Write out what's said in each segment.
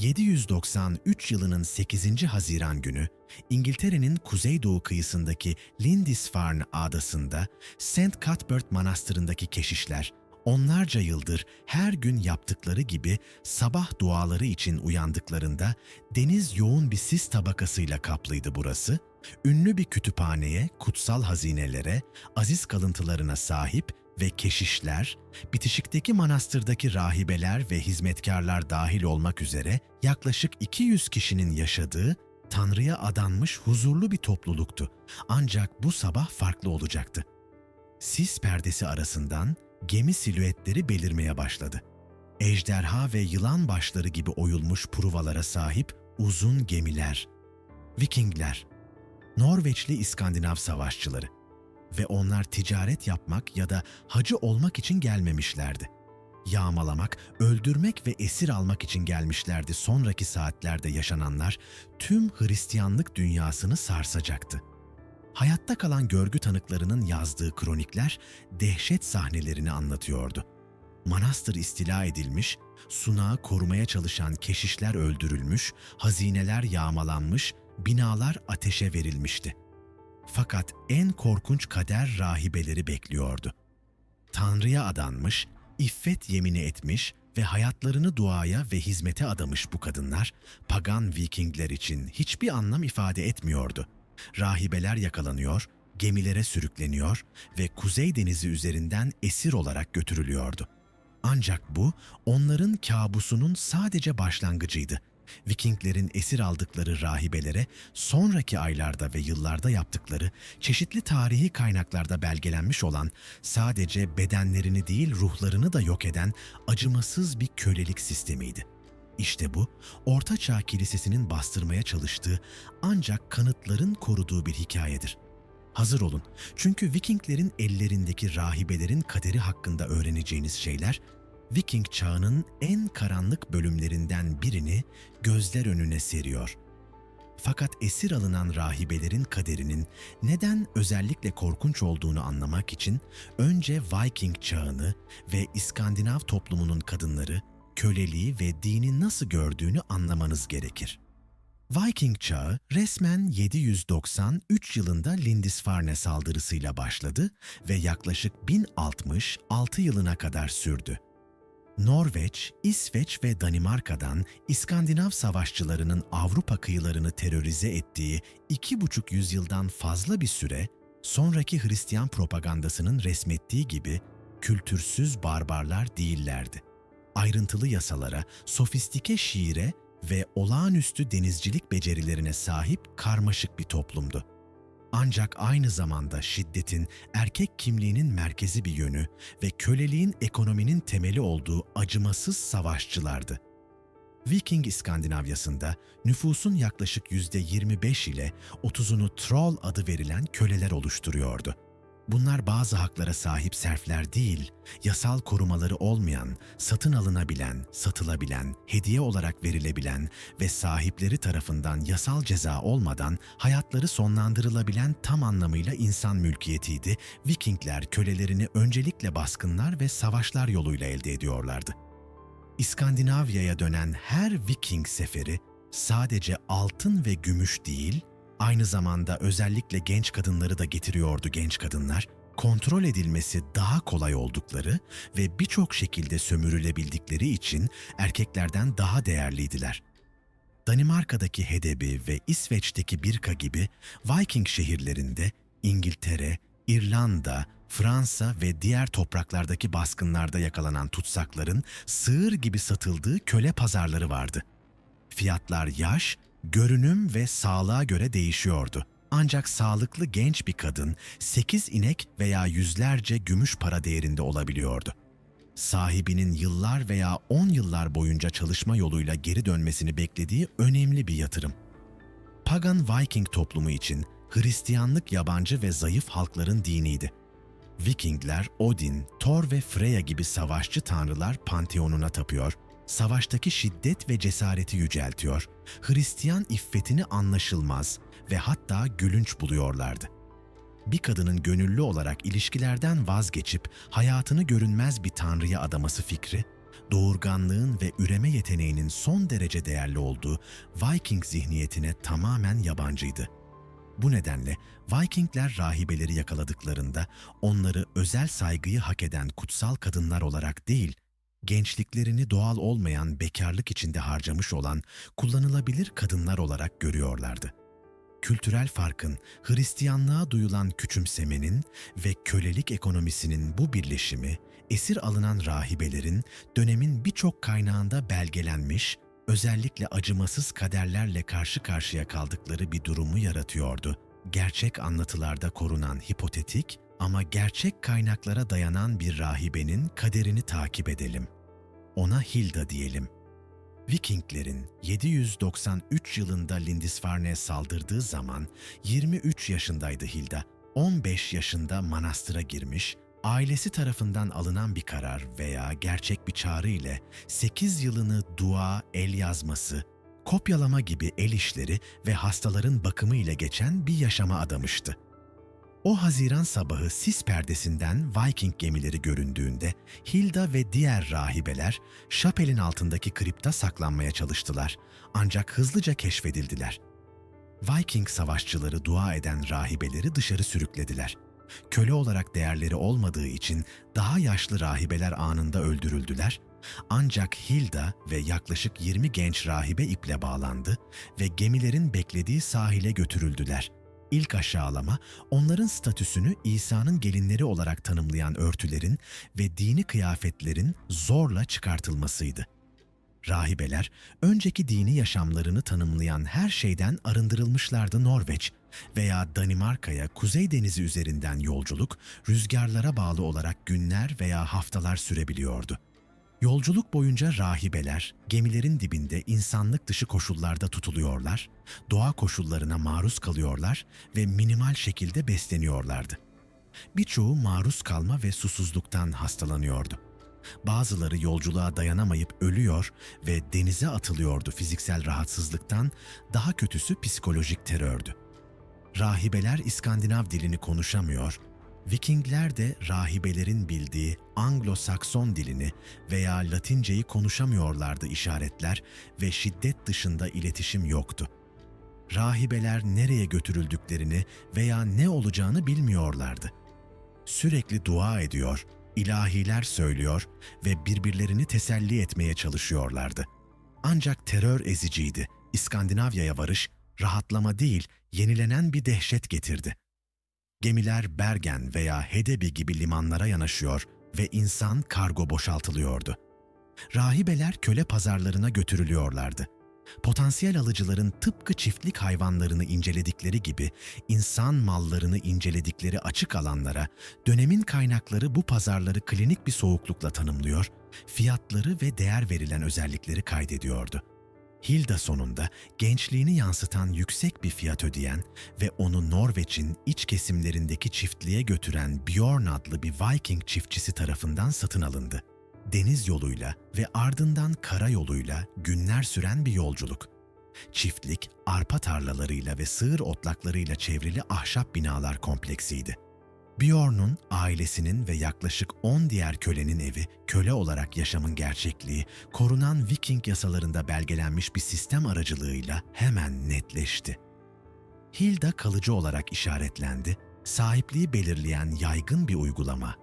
793 yılının 8. Haziran günü İngiltere'nin kuzeydoğu kıyısındaki Lindisfarne adasında St. Cuthbert Manastırı'ndaki keşişler onlarca yıldır her gün yaptıkları gibi sabah duaları için uyandıklarında deniz yoğun bir sis tabakasıyla kaplıydı burası. Ünlü bir kütüphaneye, kutsal hazinelere, aziz kalıntılarına sahip ve keşişler, bitişikteki manastırdaki rahibeler ve hizmetkarlar dahil olmak üzere yaklaşık 200 kişinin yaşadığı Tanrı'ya adanmış huzurlu bir topluluktu. Ancak bu sabah farklı olacaktı. Sis perdesi arasından gemi silüetleri belirmeye başladı. Ejderha ve yılan başları gibi oyulmuş pruvalara sahip uzun gemiler. Vikingler, Norveçli İskandinav savaşçıları ve onlar ticaret yapmak ya da hacı olmak için gelmemişlerdi. Yağmalamak, öldürmek ve esir almak için gelmişlerdi sonraki saatlerde yaşananlar tüm Hristiyanlık dünyasını sarsacaktı. Hayatta kalan görgü tanıklarının yazdığı kronikler dehşet sahnelerini anlatıyordu. Manastır istila edilmiş, sunağı korumaya çalışan keşişler öldürülmüş, hazineler yağmalanmış, binalar ateşe verilmişti. Fakat en korkunç kader rahibeleri bekliyordu. Tanrı'ya adanmış, iffet yemini etmiş ve hayatlarını duaya ve hizmete adamış bu kadınlar, pagan Vikingler için hiçbir anlam ifade etmiyordu. Rahibeler yakalanıyor, gemilere sürükleniyor ve Kuzey Denizi üzerinden esir olarak götürülüyordu. Ancak bu onların kabusunun sadece başlangıcıydı. Vikinglerin esir aldıkları rahibelere sonraki aylarda ve yıllarda yaptıkları çeşitli tarihi kaynaklarda belgelenmiş olan sadece bedenlerini değil ruhlarını da yok eden acımasız bir kölelik sistemiydi. İşte bu, Orta Çağ Kilisesi'nin bastırmaya çalıştığı ancak kanıtların koruduğu bir hikayedir. Hazır olun çünkü Vikinglerin ellerindeki rahibelerin kaderi hakkında öğreneceğiniz şeyler Viking çağının en karanlık bölümlerinden birini gözler önüne seriyor. Fakat esir alınan rahibelerin kaderinin neden özellikle korkunç olduğunu anlamak için önce Viking çağını ve İskandinav toplumunun kadınları, köleliği ve dini nasıl gördüğünü anlamanız gerekir. Viking çağı resmen 793 yılında Lindisfarne saldırısıyla başladı ve yaklaşık 1066 yılına kadar sürdü. Norveç, İsveç ve Danimarka'dan İskandinav savaşçılarının Avrupa kıyılarını terörize ettiği iki buçuk yüzyıldan fazla bir süre, sonraki Hristiyan propagandasının resmettiği gibi kültürsüz barbarlar değillerdi. Ayrıntılı yasalara, sofistike şiire ve olağanüstü denizcilik becerilerine sahip karmaşık bir toplumdu. Ancak aynı zamanda şiddetin erkek kimliğinin merkezi bir yönü ve köleliğin ekonominin temeli olduğu acımasız savaşçılardı. Viking İskandinavyasında nüfusun yaklaşık %25 ile 30'unu troll adı verilen köleler oluşturuyordu. Bunlar bazı haklara sahip serfler değil, yasal korumaları olmayan, satın alınabilen, satılabilen, hediye olarak verilebilen ve sahipleri tarafından yasal ceza olmadan hayatları sonlandırılabilen tam anlamıyla insan mülkiyetiydi. Vikingler kölelerini öncelikle baskınlar ve savaşlar yoluyla elde ediyorlardı. İskandinavya'ya dönen her Viking seferi sadece altın ve gümüş değil, Aynı zamanda özellikle genç kadınları da getiriyordu genç kadınlar. Kontrol edilmesi daha kolay oldukları ve birçok şekilde sömürülebildikleri için erkeklerden daha değerliydiler. Danimarka'daki Hedeby ve İsveç'teki Birka gibi Viking şehirlerinde İngiltere, İrlanda, Fransa ve diğer topraklardaki baskınlarda yakalanan tutsakların sığır gibi satıldığı köle pazarları vardı. Fiyatlar yaş, görünüm ve sağlığa göre değişiyordu. Ancak sağlıklı genç bir kadın 8 inek veya yüzlerce gümüş para değerinde olabiliyordu. Sahibinin yıllar veya 10 yıllar boyunca çalışma yoluyla geri dönmesini beklediği önemli bir yatırım. Pagan Viking toplumu için Hristiyanlık yabancı ve zayıf halkların diniydi. Vikingler Odin, Thor ve Freya gibi savaşçı tanrılar panteonuna tapıyor savaştaki şiddet ve cesareti yüceltiyor, Hristiyan iffetini anlaşılmaz ve hatta gülünç buluyorlardı. Bir kadının gönüllü olarak ilişkilerden vazgeçip hayatını görünmez bir tanrıya adaması fikri, doğurganlığın ve üreme yeteneğinin son derece değerli olduğu Viking zihniyetine tamamen yabancıydı. Bu nedenle Vikingler rahibeleri yakaladıklarında onları özel saygıyı hak eden kutsal kadınlar olarak değil, gençliklerini doğal olmayan bekarlık içinde harcamış olan kullanılabilir kadınlar olarak görüyorlardı. Kültürel farkın, Hristiyanlığa duyulan küçümsemenin ve kölelik ekonomisinin bu birleşimi, esir alınan rahibelerin dönemin birçok kaynağında belgelenmiş, özellikle acımasız kaderlerle karşı karşıya kaldıkları bir durumu yaratıyordu. Gerçek anlatılarda korunan hipotetik ama gerçek kaynaklara dayanan bir rahibenin kaderini takip edelim. Ona Hilda diyelim. Vikinglerin 793 yılında Lindisfarne'ye saldırdığı zaman 23 yaşındaydı Hilda. 15 yaşında manastıra girmiş, ailesi tarafından alınan bir karar veya gerçek bir çağrı ile 8 yılını dua, el yazması, kopyalama gibi el işleri ve hastaların bakımı ile geçen bir yaşama adamıştı. O Haziran sabahı sis perdesinden Viking gemileri göründüğünde Hilda ve diğer rahibeler şapelin altındaki kripta saklanmaya çalıştılar ancak hızlıca keşfedildiler. Viking savaşçıları dua eden rahibeleri dışarı sürüklediler. Köle olarak değerleri olmadığı için daha yaşlı rahibeler anında öldürüldüler ancak Hilda ve yaklaşık 20 genç rahibe iple bağlandı ve gemilerin beklediği sahile götürüldüler. İlk aşağılama, onların statüsünü İsa'nın gelinleri olarak tanımlayan örtülerin ve dini kıyafetlerin zorla çıkartılmasıydı. Rahibeler, önceki dini yaşamlarını tanımlayan her şeyden arındırılmışlardı Norveç veya Danimarka'ya Kuzey Denizi üzerinden yolculuk, rüzgarlara bağlı olarak günler veya haftalar sürebiliyordu. Yolculuk boyunca rahibeler gemilerin dibinde insanlık dışı koşullarda tutuluyorlar, doğa koşullarına maruz kalıyorlar ve minimal şekilde besleniyorlardı. Birçoğu maruz kalma ve susuzluktan hastalanıyordu. Bazıları yolculuğa dayanamayıp ölüyor ve denize atılıyordu fiziksel rahatsızlıktan, daha kötüsü psikolojik terördü. Rahibeler İskandinav dilini konuşamıyor, Vikingler de rahibelerin bildiği Anglo-Sakson dilini veya Latinceyi konuşamıyorlardı işaretler ve şiddet dışında iletişim yoktu. Rahibeler nereye götürüldüklerini veya ne olacağını bilmiyorlardı. Sürekli dua ediyor, ilahiler söylüyor ve birbirlerini teselli etmeye çalışıyorlardı. Ancak terör eziciydi. İskandinavya'ya varış, rahatlama değil, yenilenen bir dehşet getirdi. Gemiler Bergen veya Hedebi gibi limanlara yanaşıyor ve insan kargo boşaltılıyordu. Rahibeler köle pazarlarına götürülüyorlardı. Potansiyel alıcıların tıpkı çiftlik hayvanlarını inceledikleri gibi insan mallarını inceledikleri açık alanlara dönemin kaynakları bu pazarları klinik bir soğuklukla tanımlıyor, fiyatları ve değer verilen özellikleri kaydediyordu. Hilda sonunda gençliğini yansıtan yüksek bir fiyat ödeyen ve onu Norveç'in iç kesimlerindeki çiftliğe götüren Bjorn adlı bir Viking çiftçisi tarafından satın alındı. Deniz yoluyla ve ardından kara yoluyla günler süren bir yolculuk. Çiftlik, arpa tarlalarıyla ve sığır otlaklarıyla çevrili ahşap binalar kompleksiydi. Bjorn'un, ailesinin ve yaklaşık 10 diğer kölenin evi, köle olarak yaşamın gerçekliği, korunan Viking yasalarında belgelenmiş bir sistem aracılığıyla hemen netleşti. Hilda kalıcı olarak işaretlendi, sahipliği belirleyen yaygın bir uygulama.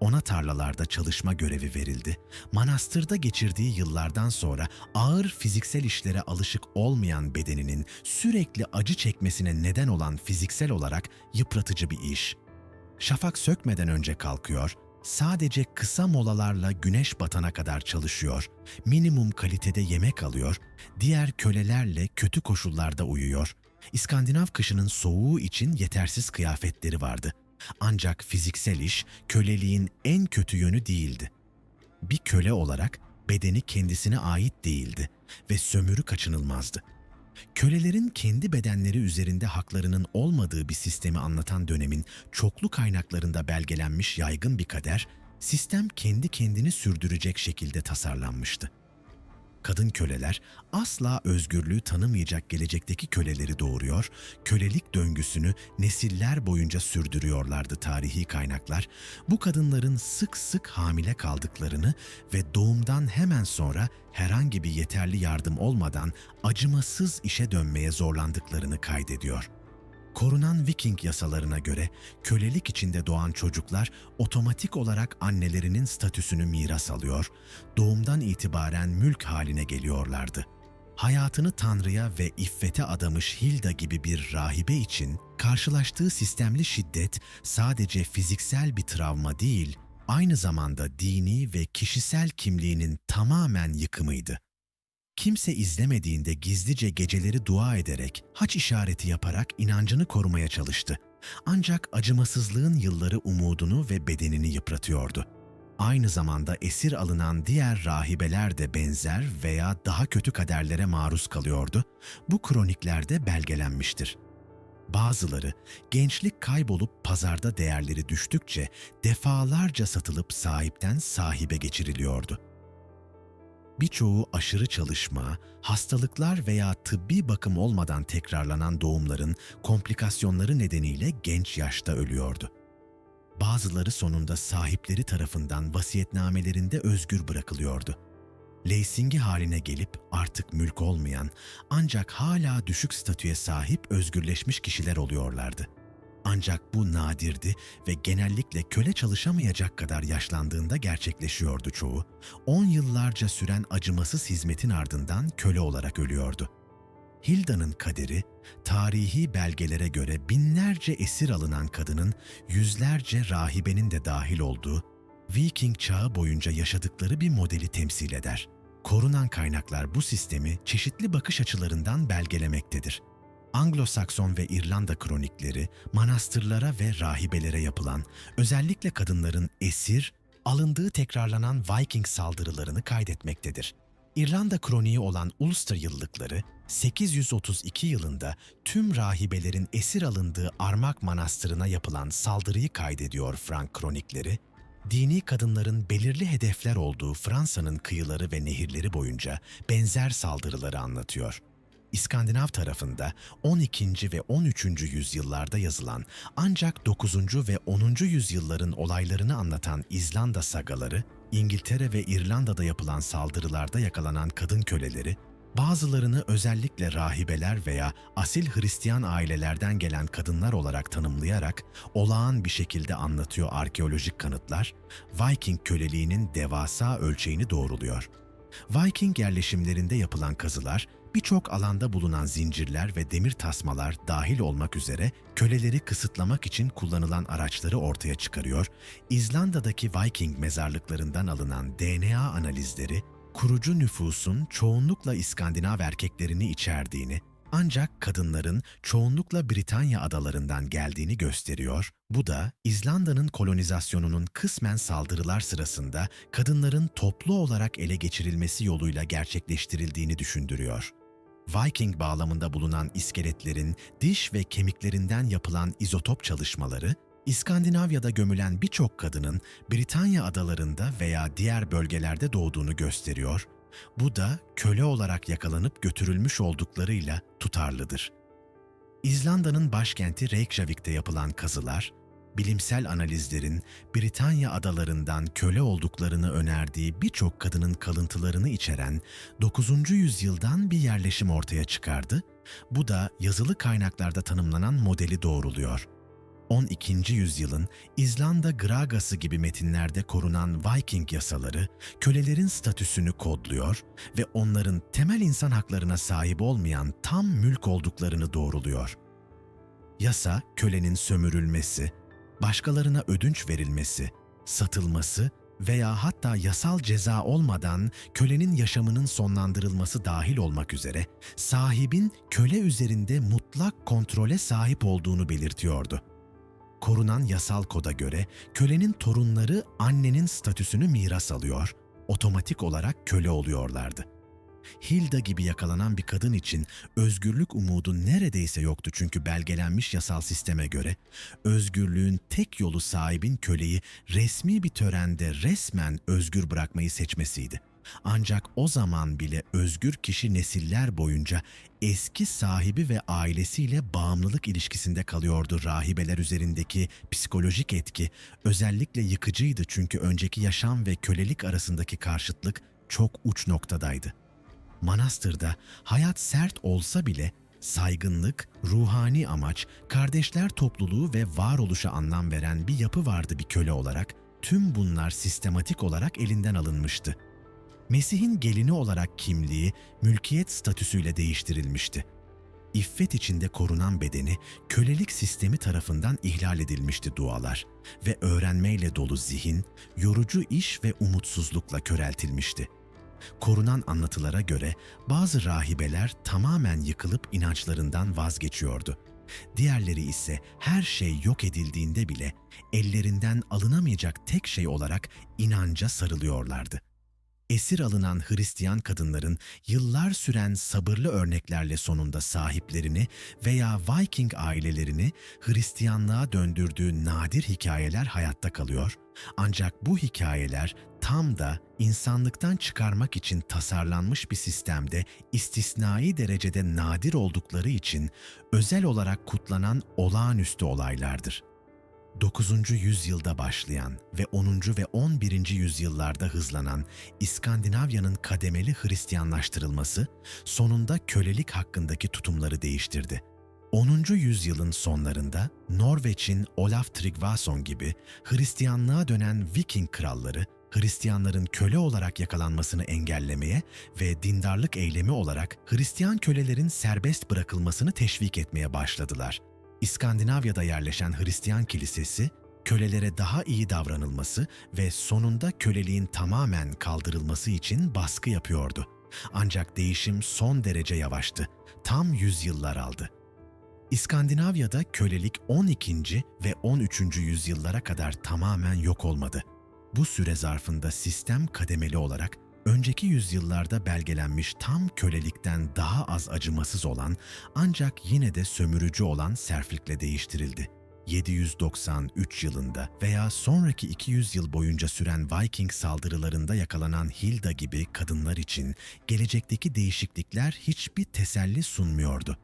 Ona tarlalarda çalışma görevi verildi. Manastırda geçirdiği yıllardan sonra ağır fiziksel işlere alışık olmayan bedeninin sürekli acı çekmesine neden olan fiziksel olarak yıpratıcı bir iş. Şafak sökmeden önce kalkıyor, sadece kısa molalarla güneş batana kadar çalışıyor, minimum kalitede yemek alıyor, diğer kölelerle kötü koşullarda uyuyor. İskandinav kışının soğuğu için yetersiz kıyafetleri vardı. Ancak fiziksel iş köleliğin en kötü yönü değildi. Bir köle olarak bedeni kendisine ait değildi ve sömürü kaçınılmazdı. Kölelerin kendi bedenleri üzerinde haklarının olmadığı bir sistemi anlatan dönemin çoklu kaynaklarında belgelenmiş yaygın bir kader, sistem kendi kendini sürdürecek şekilde tasarlanmıştı. Kadın köleler asla özgürlüğü tanımayacak gelecekteki köleleri doğuruyor, kölelik döngüsünü nesiller boyunca sürdürüyorlardı tarihi kaynaklar. Bu kadınların sık sık hamile kaldıklarını ve doğumdan hemen sonra herhangi bir yeterli yardım olmadan acımasız işe dönmeye zorlandıklarını kaydediyor. Korunan Viking yasalarına göre kölelik içinde doğan çocuklar otomatik olarak annelerinin statüsünü miras alıyor, doğumdan itibaren mülk haline geliyorlardı. Hayatını Tanrı'ya ve iffete adamış Hilda gibi bir rahibe için karşılaştığı sistemli şiddet sadece fiziksel bir travma değil, aynı zamanda dini ve kişisel kimliğinin tamamen yıkımıydı. Kimse izlemediğinde gizlice geceleri dua ederek, haç işareti yaparak inancını korumaya çalıştı. Ancak acımasızlığın yılları umudunu ve bedenini yıpratıyordu. Aynı zamanda esir alınan diğer rahibeler de benzer veya daha kötü kaderlere maruz kalıyordu. Bu kroniklerde belgelenmiştir. Bazıları gençlik kaybolup pazarda değerleri düştükçe defalarca satılıp sahipten sahibe geçiriliyordu. Birçoğu aşırı çalışma, hastalıklar veya tıbbi bakım olmadan tekrarlanan doğumların komplikasyonları nedeniyle genç yaşta ölüyordu. Bazıları sonunda sahipleri tarafından vasiyetnamelerinde özgür bırakılıyordu. Leysingi haline gelip artık mülk olmayan ancak hala düşük statüye sahip özgürleşmiş kişiler oluyorlardı. Ancak bu nadirdi ve genellikle köle çalışamayacak kadar yaşlandığında gerçekleşiyordu çoğu. 10 yıllarca süren acımasız hizmetin ardından köle olarak ölüyordu. Hilda'nın kaderi, tarihi belgelere göre binlerce esir alınan kadının yüzlerce rahibenin de dahil olduğu Viking çağı boyunca yaşadıkları bir modeli temsil eder. Korunan kaynaklar bu sistemi çeşitli bakış açılarından belgelemektedir. Anglo-Sakson ve İrlanda kronikleri manastırlara ve rahibelere yapılan, özellikle kadınların esir, alındığı tekrarlanan Viking saldırılarını kaydetmektedir. İrlanda kroniği olan Ulster yıllıkları 832 yılında tüm rahibelerin esir alındığı Armagh Manastırı'na yapılan saldırıyı kaydediyor Frank kronikleri. Dini kadınların belirli hedefler olduğu Fransa'nın kıyıları ve nehirleri boyunca benzer saldırıları anlatıyor. İskandinav tarafında 12. ve 13. yüzyıllarda yazılan ancak 9. ve 10. yüzyılların olaylarını anlatan İzlanda sagaları, İngiltere ve İrlanda'da yapılan saldırılarda yakalanan kadın köleleri, bazılarını özellikle rahibeler veya asil Hristiyan ailelerden gelen kadınlar olarak tanımlayarak olağan bir şekilde anlatıyor arkeolojik kanıtlar, Viking köleliğinin devasa ölçeğini doğruluyor. Viking yerleşimlerinde yapılan kazılar, birçok alanda bulunan zincirler ve demir tasmalar dahil olmak üzere köleleri kısıtlamak için kullanılan araçları ortaya çıkarıyor, İzlanda'daki Viking mezarlıklarından alınan DNA analizleri, kurucu nüfusun çoğunlukla İskandinav erkeklerini içerdiğini, ancak kadınların çoğunlukla Britanya adalarından geldiğini gösteriyor. Bu da İzlanda'nın kolonizasyonunun kısmen saldırılar sırasında kadınların toplu olarak ele geçirilmesi yoluyla gerçekleştirildiğini düşündürüyor. Viking bağlamında bulunan iskeletlerin diş ve kemiklerinden yapılan izotop çalışmaları, İskandinavya'da gömülen birçok kadının Britanya adalarında veya diğer bölgelerde doğduğunu gösteriyor. Bu da köle olarak yakalanıp götürülmüş olduklarıyla tutarlıdır. İzlanda'nın başkenti Reykjavik'te yapılan kazılar, bilimsel analizlerin Britanya adalarından köle olduklarını önerdiği birçok kadının kalıntılarını içeren 9. yüzyıldan bir yerleşim ortaya çıkardı. Bu da yazılı kaynaklarda tanımlanan modeli doğruluyor. 12. yüzyılın İzlanda Gragası gibi metinlerde korunan Viking yasaları kölelerin statüsünü kodluyor ve onların temel insan haklarına sahip olmayan tam mülk olduklarını doğruluyor. Yasa kölenin sömürülmesi, başkalarına ödünç verilmesi, satılması veya hatta yasal ceza olmadan kölenin yaşamının sonlandırılması dahil olmak üzere sahibin köle üzerinde mutlak kontrole sahip olduğunu belirtiyordu. Korunan yasal koda göre kölenin torunları annenin statüsünü miras alıyor, otomatik olarak köle oluyorlardı. Hilda gibi yakalanan bir kadın için özgürlük umudu neredeyse yoktu çünkü belgelenmiş yasal sisteme göre özgürlüğün tek yolu sahibin köleyi resmi bir törende resmen özgür bırakmayı seçmesiydi. Ancak o zaman bile özgür kişi nesiller boyunca eski sahibi ve ailesiyle bağımlılık ilişkisinde kalıyordu. Rahibeler üzerindeki psikolojik etki özellikle yıkıcıydı çünkü önceki yaşam ve kölelik arasındaki karşıtlık çok uç noktadaydı. Manastırda hayat sert olsa bile saygınlık, ruhani amaç, kardeşler topluluğu ve varoluşa anlam veren bir yapı vardı bir köle olarak. Tüm bunlar sistematik olarak elinden alınmıştı. Mesih'in gelini olarak kimliği mülkiyet statüsüyle değiştirilmişti. İffet içinde korunan bedeni kölelik sistemi tarafından ihlal edilmişti dualar ve öğrenmeyle dolu zihin yorucu iş ve umutsuzlukla köreltilmişti. Korunan anlatılara göre bazı rahibeler tamamen yıkılıp inançlarından vazgeçiyordu. Diğerleri ise her şey yok edildiğinde bile ellerinden alınamayacak tek şey olarak inanca sarılıyorlardı. Esir alınan Hristiyan kadınların yıllar süren sabırlı örneklerle sonunda sahiplerini veya Viking ailelerini Hristiyanlığa döndürdüğü nadir hikayeler hayatta kalıyor. Ancak bu hikayeler tam da insanlıktan çıkarmak için tasarlanmış bir sistemde istisnai derecede nadir oldukları için özel olarak kutlanan olağanüstü olaylardır. 9. yüzyılda başlayan ve 10. ve 11. yüzyıllarda hızlanan İskandinavya'nın kademeli Hristiyanlaştırılması sonunda kölelik hakkındaki tutumları değiştirdi. 10. yüzyılın sonlarında Norveç'in Olaf Tryggvason gibi Hristiyanlığa dönen Viking kralları Hristiyanların köle olarak yakalanmasını engellemeye ve dindarlık eylemi olarak Hristiyan kölelerin serbest bırakılmasını teşvik etmeye başladılar. İskandinavya'da yerleşen Hristiyan kilisesi, kölelere daha iyi davranılması ve sonunda köleliğin tamamen kaldırılması için baskı yapıyordu. Ancak değişim son derece yavaştı. Tam yüzyıllar aldı. İskandinavya'da kölelik 12. ve 13. yüzyıllara kadar tamamen yok olmadı. Bu süre zarfında sistem kademeli olarak önceki yüzyıllarda belgelenmiş tam kölelikten daha az acımasız olan ancak yine de sömürücü olan serflikle değiştirildi. 793 yılında veya sonraki 200 yıl boyunca süren Viking saldırılarında yakalanan Hilda gibi kadınlar için gelecekteki değişiklikler hiçbir teselli sunmuyordu.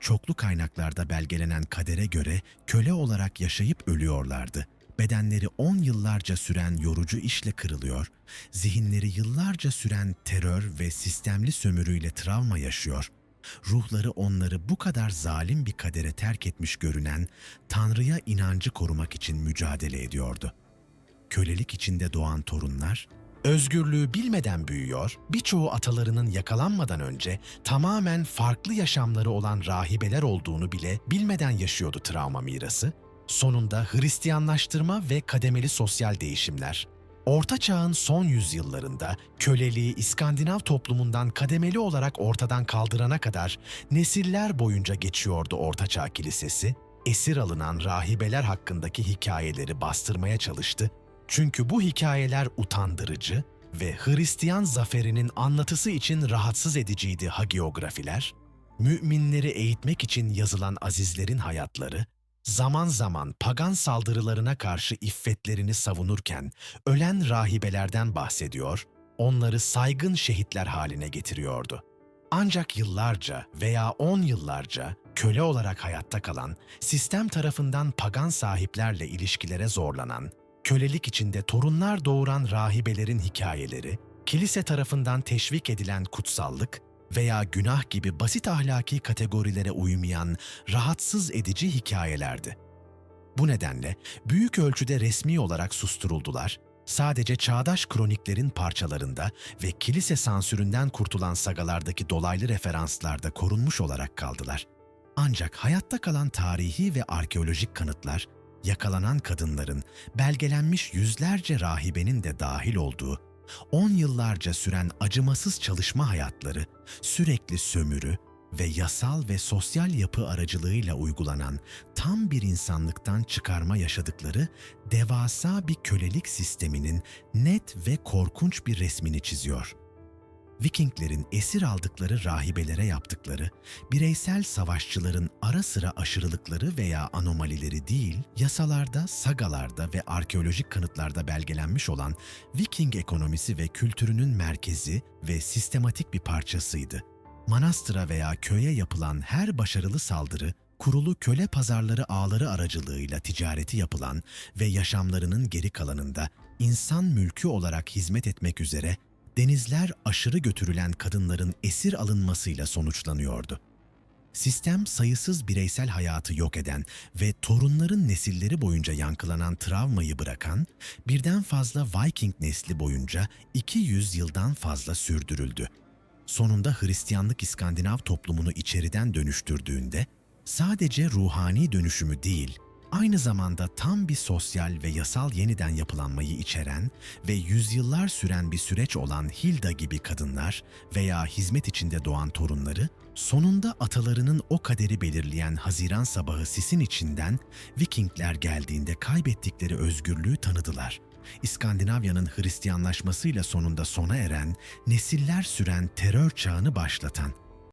Çoklu kaynaklarda belgelenen kadere göre köle olarak yaşayıp ölüyorlardı bedenleri on yıllarca süren yorucu işle kırılıyor, zihinleri yıllarca süren terör ve sistemli sömürüyle travma yaşıyor, ruhları onları bu kadar zalim bir kadere terk etmiş görünen Tanrı'ya inancı korumak için mücadele ediyordu. Kölelik içinde doğan torunlar, özgürlüğü bilmeden büyüyor, birçoğu atalarının yakalanmadan önce tamamen farklı yaşamları olan rahibeler olduğunu bile bilmeden yaşıyordu travma mirası Sonunda Hristiyanlaştırma ve kademeli sosyal değişimler. Orta Çağ'ın son yüzyıllarında köleliği İskandinav toplumundan kademeli olarak ortadan kaldırana kadar nesiller boyunca geçiyordu Orta Çağ Kilisesi, esir alınan rahibeler hakkındaki hikayeleri bastırmaya çalıştı. Çünkü bu hikayeler utandırıcı ve Hristiyan zaferinin anlatısı için rahatsız ediciydi hagiografiler. Müminleri eğitmek için yazılan azizlerin hayatları, zaman zaman pagan saldırılarına karşı iffetlerini savunurken ölen rahibelerden bahsediyor, onları saygın şehitler haline getiriyordu. Ancak yıllarca veya on yıllarca köle olarak hayatta kalan, sistem tarafından pagan sahiplerle ilişkilere zorlanan, kölelik içinde torunlar doğuran rahibelerin hikayeleri, kilise tarafından teşvik edilen kutsallık veya günah gibi basit ahlaki kategorilere uymayan rahatsız edici hikayelerdi. Bu nedenle büyük ölçüde resmi olarak susturuldular, sadece çağdaş kroniklerin parçalarında ve kilise sansüründen kurtulan sagalardaki dolaylı referanslarda korunmuş olarak kaldılar. Ancak hayatta kalan tarihi ve arkeolojik kanıtlar, yakalanan kadınların, belgelenmiş yüzlerce rahibenin de dahil olduğu 10 yıllarca süren acımasız çalışma hayatları, sürekli sömürü ve yasal ve sosyal yapı aracılığıyla uygulanan tam bir insanlıktan çıkarma yaşadıkları devasa bir kölelik sisteminin net ve korkunç bir resmini çiziyor. Vikinglerin esir aldıkları rahibelere yaptıkları, bireysel savaşçıların ara sıra aşırılıkları veya anomalileri değil, yasalarda, sagalarda ve arkeolojik kanıtlarda belgelenmiş olan Viking ekonomisi ve kültürünün merkezi ve sistematik bir parçasıydı. Manastıra veya köye yapılan her başarılı saldırı, kurulu köle pazarları ağları aracılığıyla ticareti yapılan ve yaşamlarının geri kalanında insan mülkü olarak hizmet etmek üzere denizler aşırı götürülen kadınların esir alınmasıyla sonuçlanıyordu. Sistem sayısız bireysel hayatı yok eden ve torunların nesilleri boyunca yankılanan travmayı bırakan, birden fazla Viking nesli boyunca 200 yıldan fazla sürdürüldü. Sonunda Hristiyanlık İskandinav toplumunu içeriden dönüştürdüğünde, sadece ruhani dönüşümü değil, aynı zamanda tam bir sosyal ve yasal yeniden yapılanmayı içeren ve yüzyıllar süren bir süreç olan Hilda gibi kadınlar veya hizmet içinde doğan torunları, sonunda atalarının o kaderi belirleyen Haziran sabahı sisin içinden Vikingler geldiğinde kaybettikleri özgürlüğü tanıdılar. İskandinavya'nın Hristiyanlaşmasıyla sonunda sona eren, nesiller süren terör çağını başlatan